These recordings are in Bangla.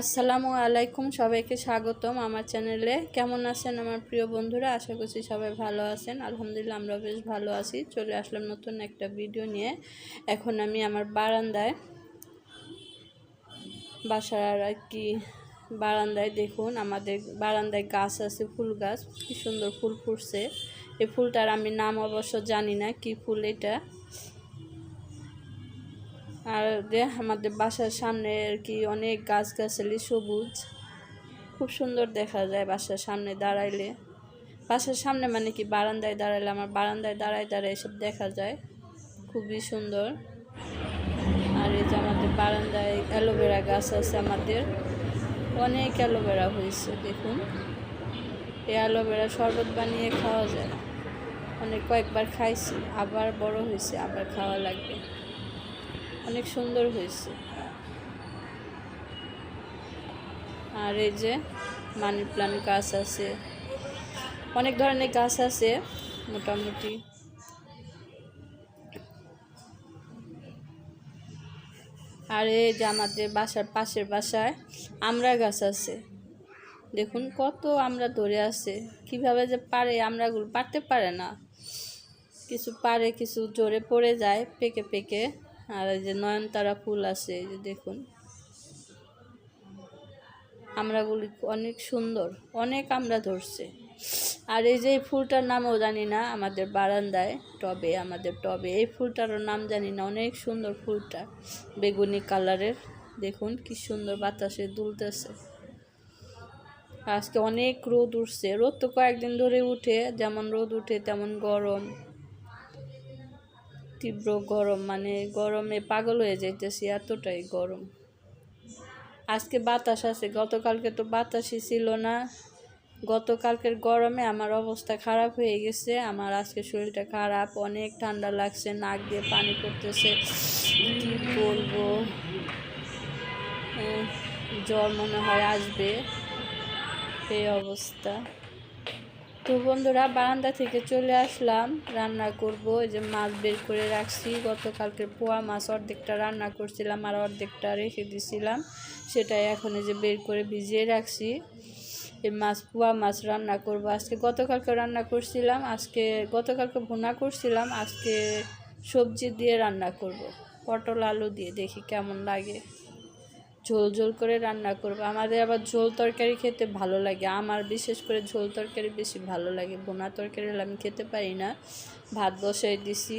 আসসালামু আলাইকুম, সবাইকে স্বাগতম আমার চ্যানেলে। কেমন আছেন আমার প্রিয় বন্ধুরা? আশা করছি সবাই ভালো আছেন। আলহামদুলিল্লাহ, আমরা বেশ ভালো আছি। চলে আসলাম নতুন একটা ভিডিও নিয়ে। এখন আমি আমার বারান্দায়, বাসার আর কি বারান্দায় দেখুন, আমাদের বারান্দায় গাছ আছে, ফুল গাছ। কি সুন্দর ফুল ফুটছে। এই ফুলটার আমি নাম অবশ্য জানি না, কি ফুল এটা? আর যে আমাদের বাসার সামনে আর কি অনেক গাছগাছালি সবুজ। খুব সুন্দর দেখা যায় বাসার সামনে দাঁড়াইলে। বাসার সামনে মানে কি বারান্দায় দাঁড়াইলে, আমার বারান্দায় দাঁড়ায় দাঁড়ায় এসব দেখা যায়। খুবই সুন্দর। আর এই যে আমাদের বারান্দায় অ্যালোভেরা গাছ আছে আমাদের। অনেক অ্যালোভেরা হয়েছে, দেখুন। এই অ্যালোভেরা শরবত বানিয়ে খাওয়া যায়। অনেক কয়েকবার খাইছি, আবার বড় হয়েছে, আবার খাওয়া লাগবে। অনেক সুন্দর হয়েছে। আর এই যে মানি প্লান্ট গাছ আছে। অনেক ধরনের গাছ আছে, মোটামুটি। আর এই যে আমাদের বাসার পাশের বাসায় আমড়া গাছ আছে। দেখুন কত আমরা ধরে আছে। কীভাবে যে পারে আমরাগুলো পারতে পারে না। কিছু পারে, কিছু জোরে পড়ে যায়, পেকে পেকে। আর এই যে নয়নতারা ফুল আছে, এই যে দেখুন। আমরাগুলি অনেক সুন্দর, অনেক আমরা ধরছে। আর এই যে ফুলটার নামও জানি না, আমাদের বারান্দায় টবে, আমাদের টবে। এই ফুলটারও নাম জানি না, অনেক সুন্দর ফুলটা, বেগুনি কালারের। দেখুন কি সুন্দর বাতাসে দুলতেছে। আজকে অনেক রোদ উঠছে, রোদ তো কয়েকদিন ধরে উঠে, যেমন রোদ উঠে তেমন গরম। তীব্র গরম মানে গরমে পাগল হয়ে যাইতেছি এতটাই গরম। আজকে বাতাস আছে গতকালকে তো বাতাসই ছিল না। গতকালকের গরমে আমার অবস্থা খারাপ হয়ে গেছে আমার আজকে শরীরটা খারাপ অনেক ঠান্ডা লাগছে নাক দিয়ে পানি পড়তেছে। কী আহ, জ্বর মনে হয় আসবে এই অবস্থা। তো বন্ধুরা, বারান্দা থেকে চলে আসলাম। রান্না করব। এই যে মাছ বের করে রাখছি। গতকালকে পোয়া মাছ অর্ধেকটা রান্না করছিলাম আর অর্ধেকটা রেখে দিছিলাম। সেটাই এখন এই যে বের করে ভিজিয়ে রাখছি। এই মাছ, পোয়া মাছ রান্না করব। আজকে গতকালকে রান্না করছিলাম, আজকে গতকালকে ভুনা করছিলাম, আজকে সবজি দিয়ে রান্না করব। পটল, আলু দিয়ে দেখি কেমন লাগে। ঝোল ঝোল করে রান্না করব। আমাদের আবার ঝোল তরকারি খেতে ভালো লাগে। আমার বিশেষ করে ঝোল তরকারি বেশি ভালো লাগে। বোনা তরকারি হলে আমি খেতে পারি না। ভাত বসাই দিছি।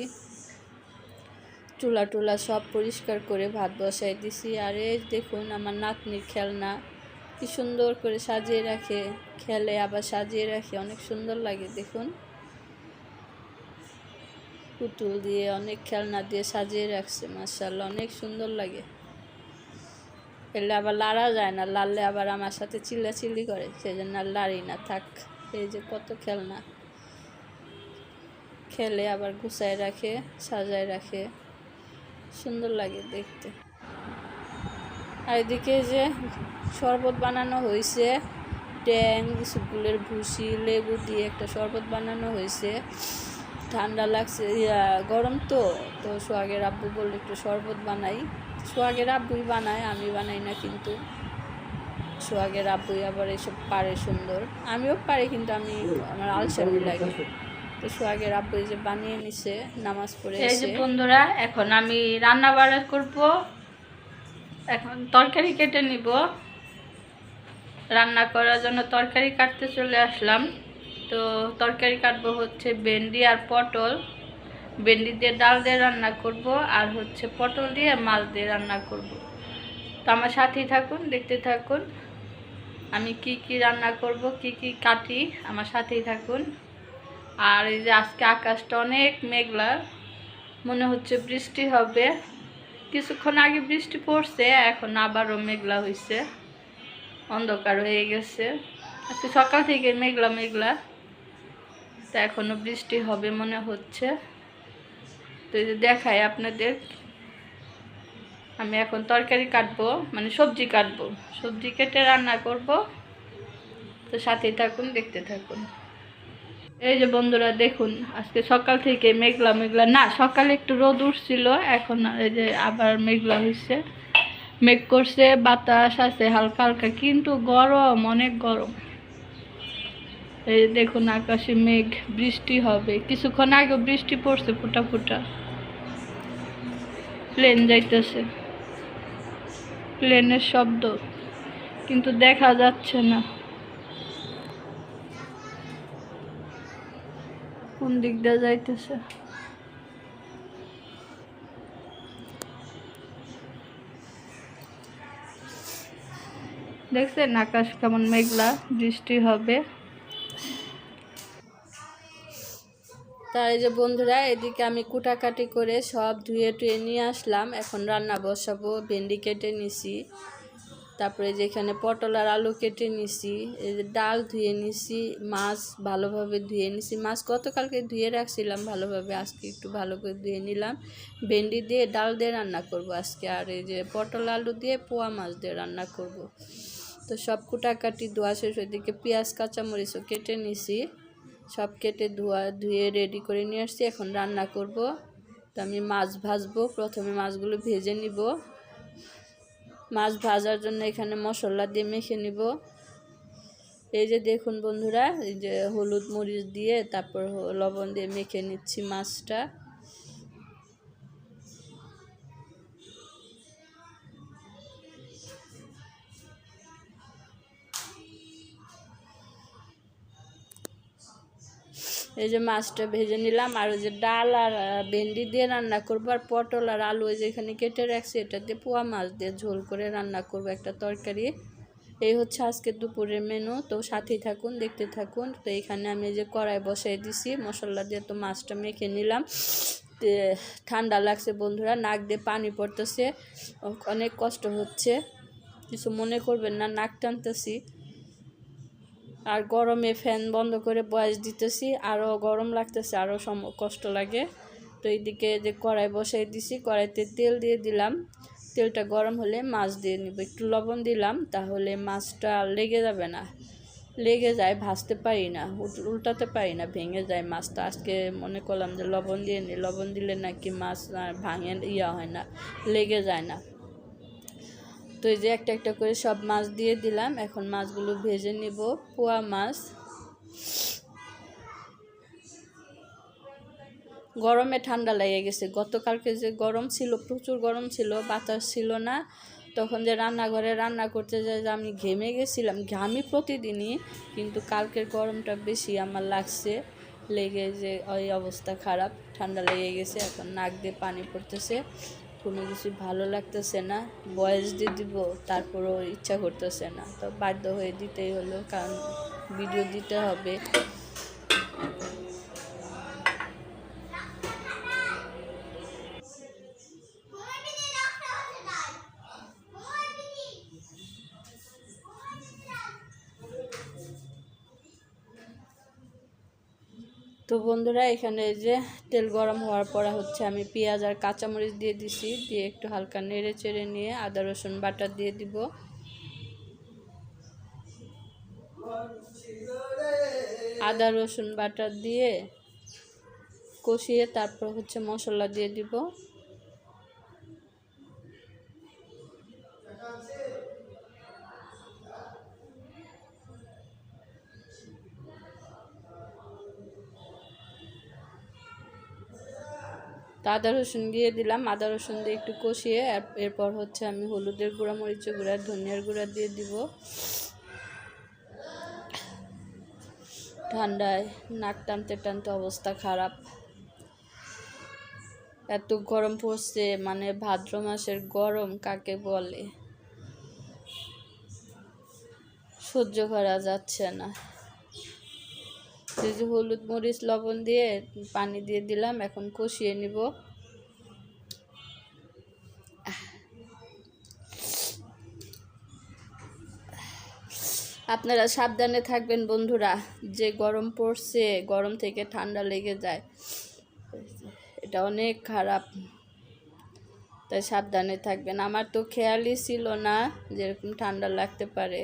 চুলা টুলা সব পরিষ্কার করে ভাত বসাই দিছি। আর এই দেখুন আমার নাতনির খেলনা। কি সুন্দর করে সাজিয়ে রাখে। খেলে আবার সাজিয়ে রাখে। অনেক সুন্দর লাগে দেখুন। পুতুল দিয়ে অনেক খেলনা দিয়ে সাজিয়ে রাখছে মার্শাল্লাহ অনেক সুন্দর লাগে। এলে আবার লাড়া যায় না, লাড়লে আবার আমার সাথে চিল্লাচিল্লি করে সেই জন্য আর লাড়ি না, থাক। এই যে কত খেলনা। খেলে আবার গুছায় রাখে, সাজায় রাখে। সুন্দর লাগে দেখতে। আর এদিকে যে শরবত বানানো হয়েছে ট্যাং গুলের ভুসি, লেবু দিয়ে একটা শরবত বানানো হয়েছে ঠান্ডা লাগছে গরম তো তো সোহাগের আব্বু বলল একটু শরবত বানাই। সোহাগের আব্বুই বানায় আমি বানাই না কিন্তু। সোহাগের আব্বুই আবার এসব পারে সুন্দর। আমিও পারি কিন্তু আমি আমার আলসামি লাগে। তো সোহাগের আব্বুই যে বানিয়ে নিছে নামাজ পড়ে এই যে এসে। বন্ধুরা এখন আমি রান্না বাড়া করব। এখন তরকারি কেটে নিব। রান্না করার জন্য তরকারি কাটতে চলে আসলাম। তো তরকারি কাটবো হচ্ছে ভেন্ডি আর পটল। ভেন্ডি দিয়ে ডাল দিয়ে রান্না করব আর হচ্ছে পটল দিয়ে মাছ দিয়ে রান্না করব। তো আমার সাথেই থাকুন, দেখতে থাকুন, আমি কি কি রান্না করব, কি কি কাটি, আমার সাথেই থাকুন। আর এই যে আজকে আকাশটা অনেক মেঘলা, মনে হচ্ছে বৃষ্টি হবে। কিছুক্ষণ আগে বৃষ্টি পড়ছে, এখন আবারও মেঘলা হয়েছে অন্ধকার হয়ে গেছে। আজকে সকাল থেকে মেঘলা মেঘলা। তা এখনও বৃষ্টি হবে মনে হচ্ছে। তো এই যে দেখাই আপনাদের। আমি এখন তরকারি কাটবো মানে সবজি কাটবো। সবজি কেটে রান্না করব। তো সাথেই থাকুন, দেখতে থাকুন। এই যে বন্ধুরা, দেখুন, আজকে সকাল থেকে মেঘলা মেঘলা। না, সকালে একটু রোদ উঠছিল, এখন এই যে আবার মেঘলা হয়েছে মেঘ করছে, বাতাস আছে হালকা হালকা, কিন্তু গরম, অনেক গরম। এই দেখুন আকাশে মেঘ, বৃষ্টি হবে। কিছুক্ষণ আগে বৃষ্টি পড়ছে ফুটা ফুটা। প্লেন যাইতেছে। প্লেনের শব্দ, কিন্তু দেখা যাচ্ছে না। কোন দিক দিয়ে যাইতেছে? দেখছেন আকাশ কেমন মেঘলা, বৃষ্টি হবে। তার এই যে বন্ধুরা, এদিকে আমি কুটাকাটি করে সব ধুয়ে টুয়ে নিয়ে আসলাম। এখন রান্না বসাবো, ভেন্ডি কেটে নিছি, তারপরে যেখানে পটল আর আলু কেটে নিছি, এই যে ডাল ধুয়ে নিছি, মাছ ভালোভাবে ধুয়ে নিছি। মাছ গতকালকে ধুয়ে রাখছিলাম ভালোভাবে, আজকে একটু ভালো করে ধুয়ে নিলাম। ভেন্ডি দিয়ে ডাল দিয়ে রান্না করব আজকে, আর এই যে পটল আলু দিয়ে পোয়া মাছ দিয়ে রান্না করব। তো সব কুটাকাটি ধোয়া শেষ ওইদিকে পেঁয়াজ, কাঁচামরিচও কেটে নিছি। সব কেটে ধোয়া, ধুয়ে রেডি করে নিয়ে আসছি। এখন রান্না করব। তো আমি মাছ ভাজবো। প্রথমে মাছগুলো ভেজে নিব। মাছ ভাজার জন্য এখানে মশলা দিয়ে মেখে নিব। এই যে দেখুন বন্ধুরা, এই যে হলুদ মরিচ দিয়ে, তারপর লবণ দিয়ে মেখে নিচ্ছি মাছটা। এই যে মাছটা ভেজে নিলাম, আর ওই যে ডাল আর ভেন্ডি দিয়ে রান্না করব, আর পটল আর আলু ওই যে এখানে কেটে রাখছি, এটা দিয়ে পোয়া মাছ দিয়ে ঝোল করে রান্না করব একটা তরকারি। এই হচ্ছে আজকে দুপুরের মেনু তো সাথেই থাকুন, দেখতে থাকুন। তো এখানে আমি যে কড়াই বসাই দিছি, মশলা দিয়ে তো মাছটা মেখে নিলাম। ঠান্ডা লাগছে বন্ধুরা, নাক দিয়ে পানি পড়তেছে, অনেক কষ্ট হচ্ছে। কিছু মনে করবেন না, নাক টানতেছি। আর গরমে ফ্যান বন্ধ করে বয়স দিতেছি আরও গরম লাগতেছে আরও সম কষ্ট লাগে। তো এইদিকে যে কড়াই বসাই দিছি, কড়াইতে তেল দিয়ে দিলাম। তেলটা গরম হলে মাছ দিয়ে নিব। একটু লবণ দিলাম, তাহলে মাছটা লেগে যাবে না। লেগে যায়, ভাজতে পারি না উল্টাতে পারি না, ভেঙে যায় মাছটা। আজকে মনে করলাম যে লবণ দিয়ে নি, লবণ দিলে নাকি মাছ ভাঙে ইয়া হয় না, লেগে যায় না। তো এই যে একটা একটা করে সব মাছ দিয়ে দিলাম। এখন মাছগুলো ভেজে নিব, পোয়া মাছ। গরমে ঠান্ডা লেগে গেছে। গতকালকে যে গরম ছিল, প্রচুর গরম ছিল, বাতাস ছিল না। তখন যে রান্নাঘরে রান্না করতে যাই, যে আমি ঘেমে গেছিলাম। ঘামি প্রতিদিনই, কিন্তু কালকের গরমটা বেশি আমার লাগছে। লেগে যে ওই অবস্থা খারাপ, ঠান্ডা লেগে গেছে, এখন নাক দিয়ে পানি পড়তেছে। কোনো কিছু ভালো লাগতেছে না, বয়স দিয়ে দিব, তারপরও ইচ্ছা করতেছে না। তো বাধ্য হয়ে দিতেই হলো, কারণ ভিডিও দিতে হবে। বন্ধুরা, এখানে যে তেল গরম হওয়ার পরে হচ্ছে আমি পেঁয়াজ আর কাঁচামরিচ দিয়ে দিছি। দিয়ে একটু হালকা নেড়ে চেড়ে নিয়ে আদা, রসুন বাটা দিয়ে দিব। আদা, রসুন বাটা দিয়ে কষিয়ে তারপর হচ্ছে মশলা দিয়ে দিব। তো আদা, রসুন দিয়ে দিলাম। আদা, রসুন দিয়ে একটু কষিয়ে এরপর হচ্ছে আমি হলুদের গুঁড়া, মরিচের গুঁড়া, ধনিয়ার গুঁড়া দিয়ে দিব। ঠান্ডায় নাক টানতে টানতে অবস্থা খারাপ। এত গরম পড়ছে মানে ভাদ্র মাসের গরম কাকে বলে? সহ্য করা যাচ্ছে না। এই যে হলুদ মরিচ, লবণ দিয়ে পানি দিয়ে দিলাম, এখন কষিয়ে নিব। আপনারা সাবধানে থাকবেন বন্ধুরা, যে গরম পড়ছে, গরম থেকে ঠান্ডা লেগে যায়, এটা অনেক খারাপ। তাই সাবধানে থাকবেন। আমার তো খেয়ালই ছিল না যেরকম ঠান্ডা লাগতে পারে।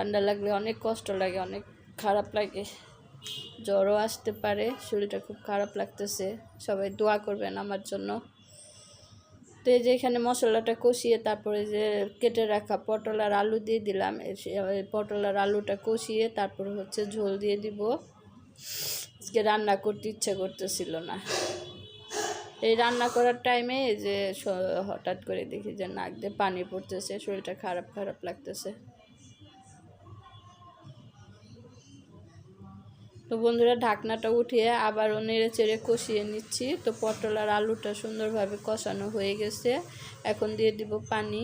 ঠান্ডা লাগলে অনেক কষ্ট লাগে, অনেক খারাপ লাগে। জ্বরও আসতে পারে, শরীরটা খুব খারাপ লাগতেছে। সবাই দোয়া করবেন আমার জন্য। তো এই যে এখানে মশলাটা কষিয়ে তারপরে যে কেটে রাখা পটল আর আলু দিয়ে দিলাম। পটল আর আলুটা কষিয়ে তারপর হচ্ছে ঝোল দিয়ে দিব। আজকে রান্না করতে ইচ্ছা করতেছিল না। এই রান্না করার টাইমে যে হঠাৎ করে দেখি যে নাক দিয়ে পানি পড়তেছে, শরীরটা খারাপ খারাপ লাগতেছে। তো বন্ধুরা ঢাকনাটা উঠিয়ে আবারও নেড়ে চেড়ে কষিয়ে নিচ্ছি। তো পটল আর আলুটা সুন্দরভাবে কষানো হয়ে গেছে। এখন দিয়ে দিব পানি।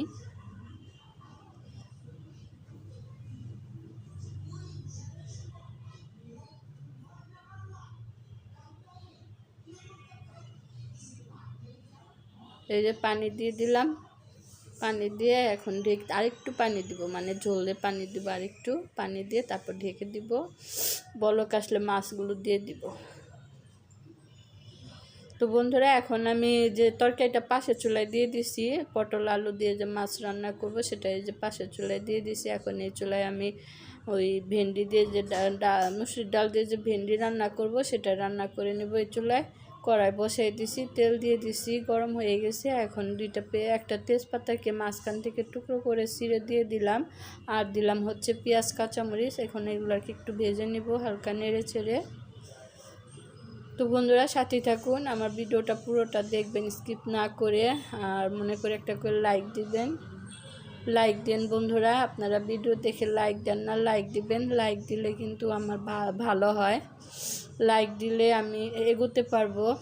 এই যে পানি দিয়ে দিলাম। পানি দিয়ে এখন ঢেক আরেকটু পানি দিব মানে ঝোলে পানি দিব আরেকটু, পানি দিয়ে তারপর ঢেকে দিব। বলক আসলে মাছগুলো দিয়ে দিব। তো বন্ধুরা, এখন আমি যে তরকারিটা পাশের চুলায় দিয়ে দিছি, পটল আলু দিয়ে যে মাছ রান্না করব সেটা এই যে পাশের চুলায় দিয়ে দিছি। এখন এই চুলায় আমি ওই ভেন্ডি দিয়ে যে মুসুরির ডাল দিয়ে যে ভেন্ডি রান্না করব, সেটা রান্না করে নেব এই চুলায়। কড়াই বসাই দিছি, তেল দিয়ে দিছি, গরম হয়ে গেছে। এখন দুইটা পে, একটা তেজপাতাকে মাঝখান থেকে টুকরো করে ছিঁড়ে দিয়ে দিলাম। আর দিলাম হচ্ছে পেঁয়াজ, কাঁচামরিচ। এখন এগুলোকে একটু ভেজে নিব হালকা নেড়ে ছেড়ে তো বন্ধুরা সাথে থাকুন। আমার ভিডিওটা পুরোটা দেখবেন, স্কিপ না করে। আর মনে করে একটা করে লাইক দিবেন। লাইক দেন বন্ধুরা, আপনারা ভিডিও দেখে লাইক দেন না, লাইক দিবেন। লাইক দিলে কিন্তু আমার ভালো হয়। লাইক দিলে আমি এগোতে পারব।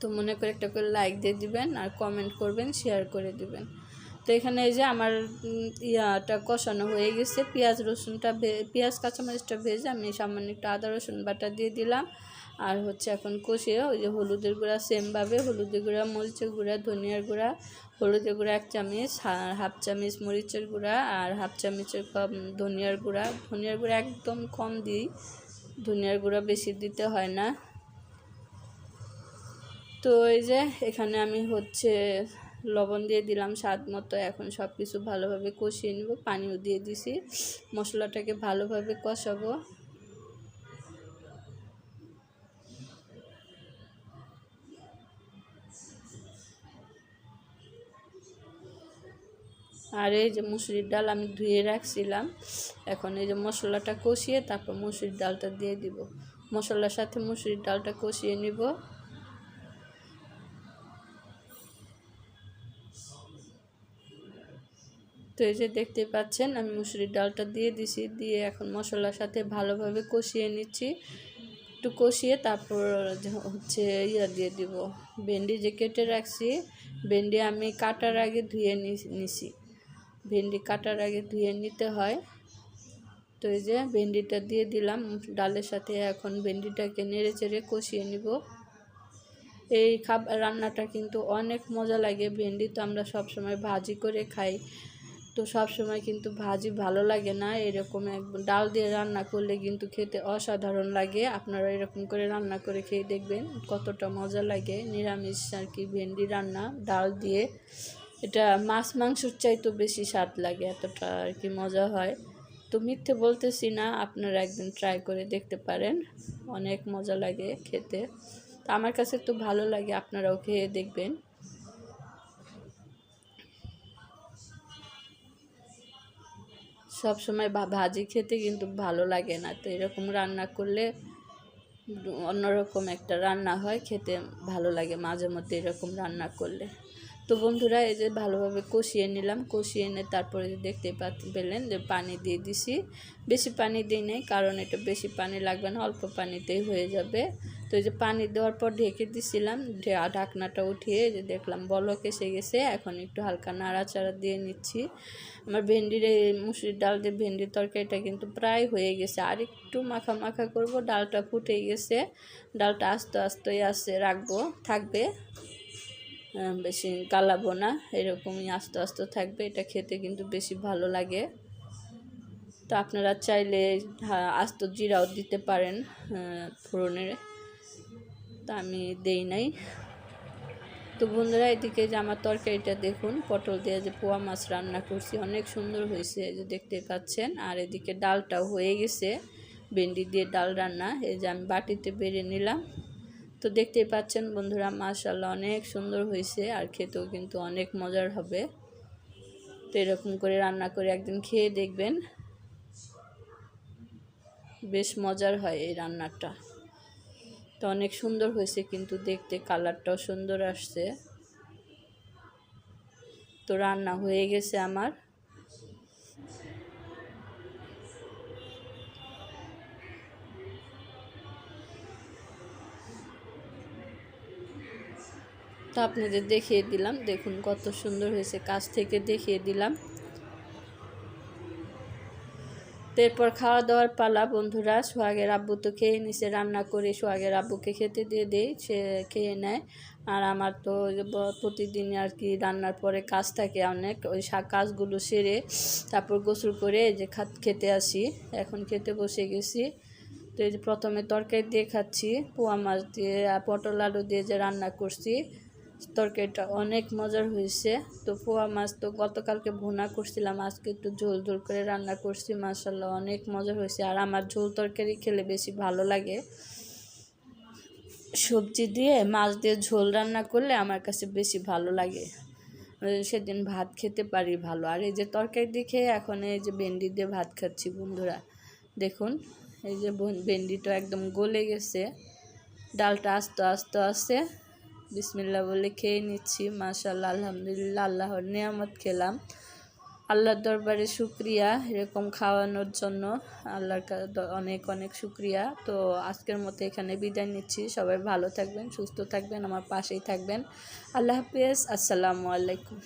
তো মনে করে একটা করে লাইক দিয়ে দিবেন আর কমেন্ট করবেন শেয়ার করে দিবেন। তো এখানে এই যে আমার ইয়াটা কষানো হয়ে গেছে। পেঁয়াজ রসুনটা ভে- পেঁয়াজ কাঁচামরিচটা ভেজে আমি সামান্য একটু আদা, রসুন বাটা দিয়ে দিলাম। আর হচ্ছে এখন কষিয়ে ওই যে হলুদের গুঁড়া সেমভাবে হলুদের গুঁড়া, মরিচের গুঁড়া, ধনিয়ার গুঁড়া, হলুদের গুঁড়া এক চামচ, হা- হাফ চামচ মরিচের গুঁড়া আর হাফ চামচের কম ধনিয়ার গুঁড়া। ধনিয়ার গুঁড়া একদম কম দিই। ধনিয়ার গুঁড়া বেশি দিতে হয় না। তো এই যে এখানে আমি হচ্ছে লবণ দিয়ে দিলাম স্বাদ মতো। এখন সব কিছু ভালোভাবে কষিয়ে নেব, পানিও দিয়ে দিছি। মশলাটাকে ভালোভাবে কষাবো। আর এই যে মুসুরির ডাল আমি ধুয়ে রাখছিলাম। এখন এই যে মশলাটা কষিয়ে তারপর মুসুরির ডালটা দিয়ে দিব। মশলার সাথে মুসুরির ডালটা কষিয়ে নিব। তো এই যে দেখতে পাচ্ছেন, আমি মুসুরির ডালটা দিয়ে দিছি, দিয়ে এখন মশলার সাথে ভালোভাবে কষিয়ে নিচ্ছি। একটু কষিয়ে তারপর হচ্ছে ইয়া দিয়ে দিব। ভেন্ডি যে কেটে রাখছি, ভেন্ডি আমি কাটার আগে ধুয়ে নিছি। ভেন্ডি কাটার আগে ধুয়ে নিতে হয়। তো এই যে ভেন্ডিটা দিয়ে দিলাম, ডালের সাথে এখন ভেন্ডিটাকে নেড়ে চেড়ে কষিয়ে নিব। এই খাবার রান্নাটা কিন্তু অনেক মজা লাগে, ভেন্ডি তো আমরা সবসময় ভাজি করে খাই। তো সব সময় কিন্তু ভাজি ভালো লাগে না, এরকম এক ডাল দিয়ে রান্না করলে কিন্তু খেতে অসাধারণ লাগে। আপনারা এরকম করে রান্না করে খেয়ে দেখবেন কতটা মজা লাগে, নিরামিষ আর কি ভেন্ডি রান্না, ডাল দিয়ে। এটা মাছ মাংসর চাইতেও বেশি স্বাদ লাগে, এতটা আর কি মজা হয়। তো মিথ্যে বলতেছি না, আপনারা একদিন ট্রাই করে দেখতে পারেন, অনেক মজা লাগে খেতে। তো আমার কাছে তো ভালো লাগে, আপনারাও খেয়ে দেখবেন। সব সময় ভাজি খেতে কিন্তু ভালো লাগে না, তো এরকম রান্না করলে অন্যরকম একটা রান্না হয়, খেতে ভালো লাগে মাঝে মধ্যে এরকম রান্না করলে। তো বন্ধুরা, এই যে ভালোভাবে কষিয়ে নিলাম। কষিয়ে এনে তারপরে দেখতে পেলেন যে পানি দিয়ে দিছি। বেশি পানি দিই নাই, কারণ এটা বেশি পানি লাগবে না, অল্প পানিতেই হয়ে যাবে। তো এই যে পানি দেওয়ার পর ঢেকে দিছিলাম ঢাকনাটা উঠিয়ে যে দেখলাম বলক এসে গেছে। এখন একটু হালকা নাড়াচাড়া দিয়ে নিচ্ছি। আমার ভেন্ডির এই মুসুরির ডাল দিয়ে ভেন্ডির তরকারিটা কিন্তু প্রায় হয়ে গেছে। আর একটু মাখা মাখা করব, ডালটা ফুটে গেছে। ডালটা আস্তে আস্তে আসে রাখব, থাকবে। বেশি গালাবো না, এরকমই আস্তে আস্তে থাকবে, এটা খেতে কিন্তু বেশি ভালো লাগে। তো আপনারা চাইলে আস্ত জিরাও দিতে পারেন ফোড়নের। তা আমি দেই নাই। তো বন্ধুরা, এদিকে যে আমার তরকারিটা দেখুন, পটল দিয়ে যে পোয়া মাছ রান্না করছি, অনেক সুন্দর হয়েছে যে দেখতে পাচ্ছেন। আর এদিকে ডালটাও হয়ে গেছে, ভেন্ডি দিয়ে ডাল রান্না, এই যে আমি বাটিতে বেড়ে নিলাম। তো দেখতেই পাচ্ছেন বন্ধুরা মাশাল্লাহ অনেক সুন্দর হয়েছে আর খেতেও কিন্তু অনেক মজার হবে। তো এরকম করে রান্না করে একদিন খেয়ে দেখবেন। বেশ মজার হয় এই রান্নাটা। তো অনেক সুন্দর হয়েছে কিন্তু দেখতে, কালারটাও সুন্দর আসছে। তো রান্না হয়ে গেছে আমার। তো আপনাদের দেখিয়ে দিলাম। দেখুন কত সুন্দর হয়েছে। কাছ থেকে দেখিয়ে দিলাম। এরপর খাওয়া দাওয়ার পালা, বন্ধুরা, সোহাগের আব্বু তো খেয়ে নিছে, রান্না করে সোহাগের আব্বুকে খেতে দিয়ে দেই, সে খেয়ে নেয়। আর আমার তো প্রতিদিন আর কি রান্নার পরে কাজ থাকে অনেক, ওই সা কাজগুলো সেরে তারপর গোসল করে যে খাত খেতে আসি। এখন খেতে বসে গেছি। তো এই যে প্রথমে তরকারি দিয়ে খাচ্ছি, পোয়া মাছ দিয়ে, পটল আলু দিয়ে যে রান্না করছি তরকারিটা অনেক মজার হয়েছে। তো পোয়া মাছ তো গতকালকে ভুনা করছিলাম আজকে একটু ঝোল ঝোল করে রান্না করছি মাসাল্লাহ অনেক মজার হয়েছে। আর আমার ঝোল তরকারি খেলে বেশি ভালো লাগে। সবজি দিয়ে মাছ দিয়ে ঝোল রান্না করলে আমার কাছে বেশি ভালো লাগে। আহ, সেদিন ভাত খেতে পারি ভালো। আর এই যে তরকারি দিয়ে খেয়ে এখন এই যে ভেন্ডি দিয়ে ভাত খাচ্ছি বন্ধুরা। দেখুন এই যে ভেন্ডিটা একদম গলে গেছে। ডালটা আস্তে আস্তে আসে বিসমিল্লা বলে খেয়ে নিচ্ছি মাশাল্লাহ আলহামদুলিল্লাহ, আল্লাহর নিয়ামত খেলাম। আল্লাহর দরবারে শুক্রিয়া এরকম খাওয়ানোর জন্য। আল্লাহর অনেক অনেক শুক্রিয়া। তো আজকের মতো এখানে বিদায় নিচ্ছি। সবাই ভালো থাকবেন, সুস্থ থাকবেন, আমার পাশেই থাকবেন। আল্লাহ হাফিজ, আসসালামু আলাইকুম।